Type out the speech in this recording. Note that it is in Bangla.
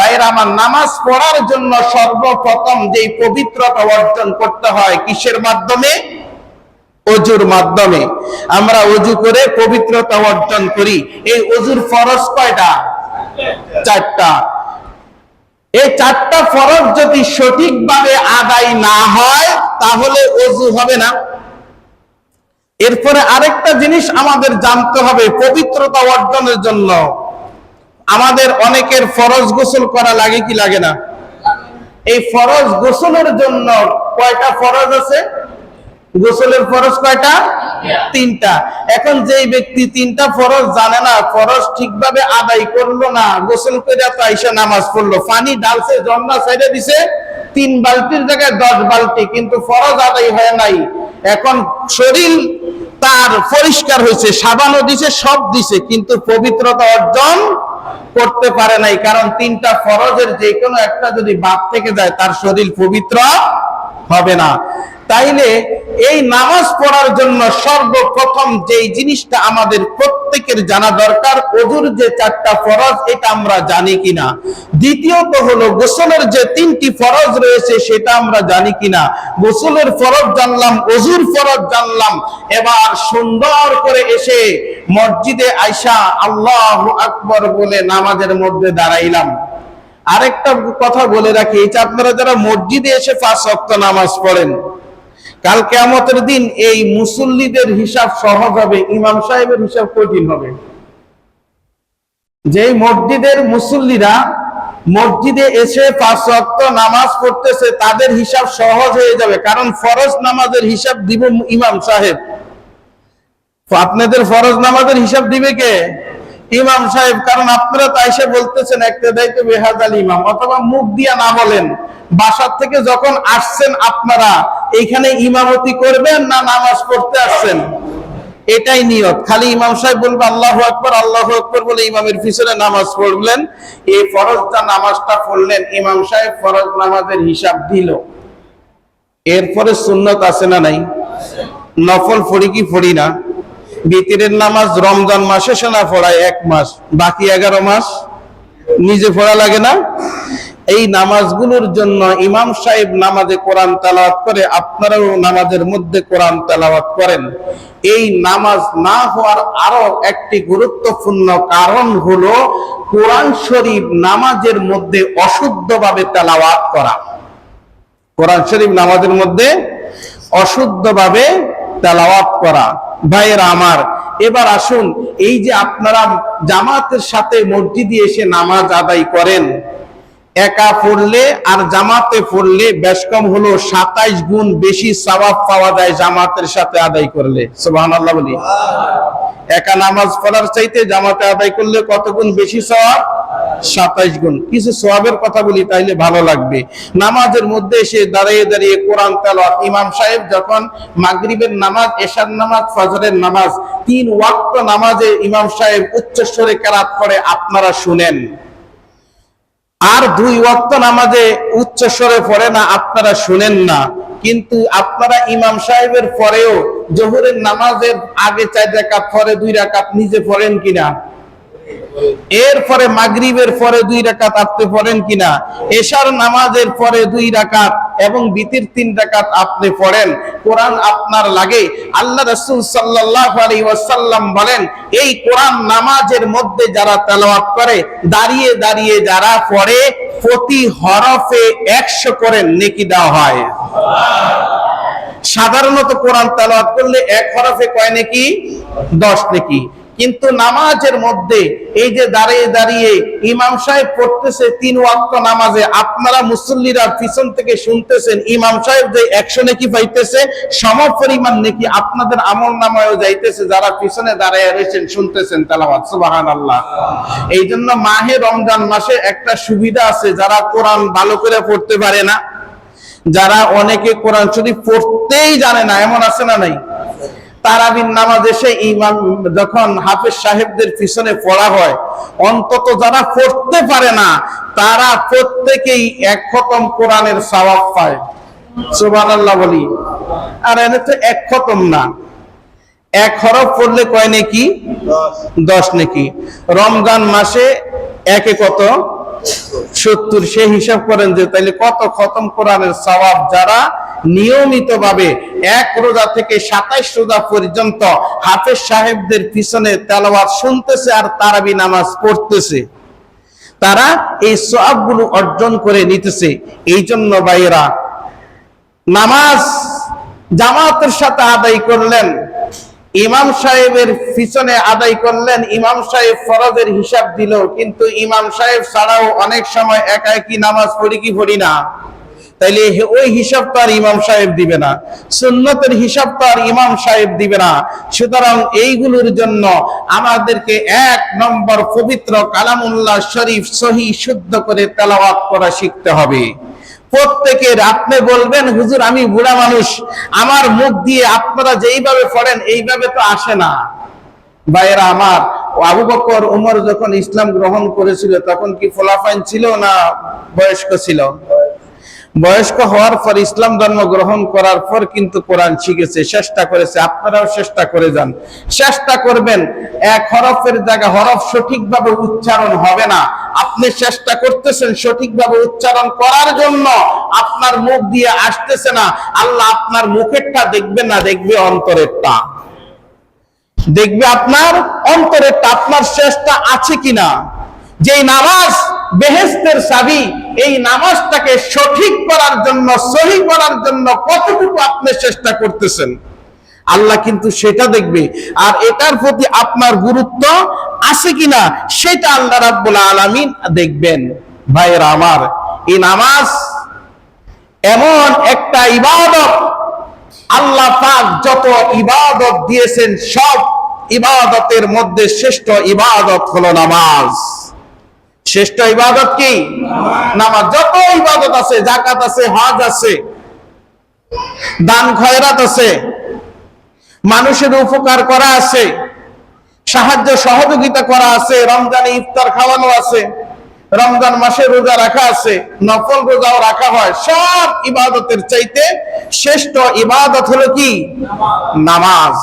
ভাইয়ের, আমার নামাজ পড়ার জন্য সর্বপ্রথম যেই পবিত্রতা অর্জন করতে হয়, কিসের মাধ্যমে? অজুর মাধ্যমে। আমরা অজু করে পবিত্রতা অর্জন করি। এই অজুর ফরজ কয়টা? চারটা। এই চারটা ফরজ যদি সঠিকভাবে আদায় না হয়, তাহলে অজু হবে না। এরপরে আরেকটা জিনিস আমাদের জানতে হবে, পবিত্রতা অর্জনের জন্য। আমাদের অনেকের ফরজ গোসল করা লাগে কি লাগে না? এই ফরজ গোসলের জন্য কয়টা ফরজ আছে? গোসলের ফরজ কয়টা? তিনটা। এখন যেই ব্যক্তি তিনটা ফরজ জানে না, ফরজ ঠিকভাবে আদায় করল না, গোসল করে তো আইসা নামাজ পড়ল। পানি ডালছে জন্না সাইডে দিছে, তিন বালতির জায়গায় দশ বালতি, কিন্তু ফরজ আদায় হয় নাই। এখন শরীর তার পরিষ্কার হয়েছে, সাবানও দিছে, সব দিছে, কিন্তু পবিত্রতা অর্জন করতে পারে নাই, কারণ তিনটা ফরজের যে কোনো একটা যদি বাদ থেকে যায়, তার শরীর পবিত্র হবে না। তাইলে এই নামাজ পড়ার জন্য সর্বপ্রথম যেই জিনিসটা আমাদের প্রত্যেকের জানা দরকার, অজুর যে চারটা ফরজ, এটা আমরা জানি কিনা। দ্বিতীয়ত হলো গোসলের যে তিনটি ফরজ রয়েছে, সেটা আমরা জানি কিনা। গোসলের ফরজ জানলাম, অজুর ফরজ জানলাম। এবার সুন্দর করে এসে মসজিদে আইসা আল্লাহ আকবর বলে নামাজের মধ্যে দাঁড়াইলাম। আরেকটা কথা বলে রাখি, এই যে আপনারা যারা মসজিদে এসে পাঁচ ওয়াক্ত নামাজ পড়েন কাল কেয়ামতের দিন এই মুসল্লিদের হিসাব সহজ হবে, ইমাম সাহেবের হিসাব কঠিন হবে। যে মসজিদের মুসল্লিরা মসজিদে এসে পাঁচ ওয়াক্ত নামাজ পড়তেছে, তাদের হিসাব সহজ হয়ে যাবে। কারণ ফরজ নামাজের হিসাব দিব ইমাম সাহেব। আপনাদের ফরজ নামাজের হিসাব দিবে কে? ইমাম সাহেব। কারণ আপনারা তাই সে বলতেছেন, একটা দায়িত্ব বেহাজাল ইমাম। অথবা মুখ দিয়া না বলেন, বাসার থেকে যখন আসছেন আপনারা এইখানে ইমামতি করবেন না নামাজ পড়তে আসছেন? এটাই নিয়ত। খালি ইমাম সাহেব বলবে, আল্লাহ আকবর আল্লাহ আকবর বলে ইমামের পিছনে নামাজ পড়লেন। এই ফরজটা নামাজটা পড়লেন, ইমাম সাহেব ফরজ নামাজের হিসাব দিল। এরপরে সুন্নত আছে না নাই? নফল ফড়ি কি ফড়ি না? বিতিরের নামাজ রমজান মাসে সেনা পড়ায় এক মাস, বাকি এগারো মাস নিজে পড়া লাগে না? এই নামাজগুলোর জন্য ইমাম সাহেব নামাজে কোরআন তেলাওয়াত করে, আপনারাও নামাজের মধ্যে কোরআন তেলাওয়াত করেন। এই নামাজ না হওয়ার আরও একটি গুরুত্বপূর্ণ কারণ হলো কোরআন শরীফ নামাজের মধ্যে অশুদ্ধভাবে তেলাওয়াত করা। কোরআন শরীফ নামাজের মধ্যে অশুদ্ধভাবে তেলাওয়াত করা। ভাইয়েরা আমার, এবার আসুন, এই যে আপনারা জামাতের সাথে মসজিদে এসে নামাজ আদায় করেন একা পড়লে আর জামাতে পড়লে বেশ কম হলো সাতাইশ গুণ বেশি সওয়াব পাওয়া যায় জামাতের সাথে আদায় করলে। সুবহানাল্লাহ বলি। একা নামাজ পড়ার চাইতে জামাতে আদায় করলে কত গুণ বেশি সওয়াব? সাতাইশ গুণ। কিছু সওয়াবের কথা বলি, তাইলে ভালো লাগবে। নামাজের মধ্যে এসে দাঁড়িয়ে দাঁড়িয়ে কোরআন তেলাওয়াত। ইমাম সাহেব যখন মাগরিবের নামাজ, এশার নামাজ, ফজরের নামাজ, তিন ওয়াক্ত নামাজে ইমাম সাহেব উচ্চস্বরে কেরাত করে আপনারা শুনেন। আর দুই ওয়াক্ত নামাজে উচ্চ স্বরে পড়ে না, আপনারা শুনেন না। কিন্তু আপনারা ইমাম সাহেবের পরেও জোহরের নামাজের আগে চার রাকাত পরে দুই রাকাত নিজে পড়েন কিনা? এরপরে মাগরিবের পরে দুই রাকাত আপনি পড়েন কিনা? এশার নামাজের পরে দুই রাকাত এবং বিতির তিন রাকাত আপনি পড়েন। কোরআন আপনার লাগে। আল্লাহ রাসূল সাল্লাল্লাহু আলাইহি ওয়াসাল্লাম বলেন, এই কোরআন নামাজের মধ্যে যারা তেলাওয়াত করে, দাঁড়িয়ে দাঁড়িয়ে যারা পড়ে, প্রতি হরফে 100 করে নেকি দেওয়া হয়। সাধারণত কোরআন তেলাওয়াত করলে এক হরফে কয় নেকি? 10 নেকি। কিন্তু নামাজের মধ্যে এই যে দাঁড়িয়ে দাঁড়িয়ে ইমাম সাহেব পড়তেছে তিন ওয়াক্ত নামাজে, আপনারা মুসল্লিরা পিছন থেকে শুনতেছেন, ইমাম সাহেব যে একশো নেকি পাইতেছে? সম পরিমাণ নেকি আপনাদের আমল নামায়ও যাইতেছে, যারা পিছনে দাঁড়িয়ে রয়েছেন, শুনতেছেন তালাবাদ সুবাহান আল্লাহ এই জন্য মাহে রমজান মাসে একটা সুবিধা আছে, যারা কোরআন ভালো করে পড়তে পারে না, যারা অনেকে কোরআন শরীফ পড়তেই জানে না, এমন আছে না নাই? তারাবিন নামাজ এসে ইমাম যখন হাফেজ সাহেবদের পিছনে পড়া হয়, অন্তত যারা পড়তে পারে না, তারা প্রত্যেকেই এক খতম কোরআনের সওয়াব পায়। সুবহানাল্লাহ বলি। আর এনে তো এক খতম না। এক হরফ পড়লে কয় নাকি? দশ নাকি। রমজান মাসে একে কত? সত্তর। সে হিসাব করেন যে তাইলে কত খতম কোরআনের সওয়াব যারা নিয়মিত ভাবে এক রোজা থেকে সাতাইশ রোজা পর্যন্ত হাফেজ সাহেবদের পিছনে তেলাওয়াত শুনতেছে আর তারাবি নামাজ পড়তেছে। তারা এই সবগুলো অর্জন করে নিতেছে। এই জন্য ভাইয়েরা, নামাজ জামাতের সাথে আদায় করলেন, ইমাম সাহেবের পিছনে আদায় করলেন, ইমাম সাহেব ফরজের হিসাব দিল, কিন্তু ইমাম সাহেব ছাড়াও অনেক সময় একা একই নামাজ পড়ি কি পড়ি না। তাইলে ওই হিসাব তো আর ইমাম সাহেব দিবে না, সুন্নতের হিসাব তো আর ইমাম সাহেব দিবে না। সুতরাং এইগুলোর জন্য আমাদেরকে এক নম্বর পবিত্র কালামুল্লাহ শরীফ সহি শুদ্ধ করে তেলাওয়াত করা শিখতে হবে। প্রত্যেকের আপনি বলবেন, হুজুর, আমি বুড়া মানুষ, আমার মুখ দিয়ে আপনারা যেইভাবে পড়েন, এইভাবে তো আসে না। ভাইয়েরা আমার, আবু বকর, উমর যখন ইসলাম গ্রহণ করেছিল, তখন কি ফলাফাইন ছিল না বয়স্ক ছিল? বয়স্ক হওয়ার পর ইসলাম ধর্ম গ্রহণ করার পর কিন্তু কোরআন শিখেছে, চেষ্টা করেছে। আপনারাও চেষ্টা করে যান। চেষ্টা করবেন, এক হরফের জায়গা হরফ সঠিকভাবে উচ্চারণ হবে না। আপনি চেষ্টা করতেছেন সঠিকভাবে উচ্চারণ করার জন্য। আপনার মুখ দিয়ে আসতেছে না। আল্লাহ আপনার মুখেরটা দেখবে না, দেখবে অন্তরেরটা। দেখবে আপনার অন্তরেরটা, আপনার শেষটা আছে কিনা? যেই নামাজ বেহেস্তের চাবি, এই নামাজটাকে সঠিক করার জন্য, সহি করার জন্য কতটুকু আপনি চেষ্টা করতেছেন? আল্লাহ কিন্তু সেটা দেখবে। আর এটার প্রতি আপনার গুরুত্ব আছে কিনা, সেটা আল্লাহ রাব্বুল আলামিন দেখবেন। ভাইয়েরা আমার, এই নামাজ এমন একটা ইবাদত, আল্লাহ পাক যত ইবাদত দিয়েছেন, সব ইবাদতের মধ্যে শ্রেষ্ঠ ইবাদত হলো নামাজ। শ্রেষ্ঠ ইবাদত কি? নামাজ। যত ইবাদত আছে জাকাত আছে, হজ আছে, দান খয়রাত আছে, মানুষের উপকার করা আছে, সাহায্য সহযোগিতা করা আছে, রমজানে ইফতার খাওয়ানো আছে, রমজান মাসে রোজা রাখা আছে, নফল রোজাও রাখা হয়, সব ইবাদতের চাইতে শ্রেষ্ঠ ইবাদত হলো কি? নামাজ।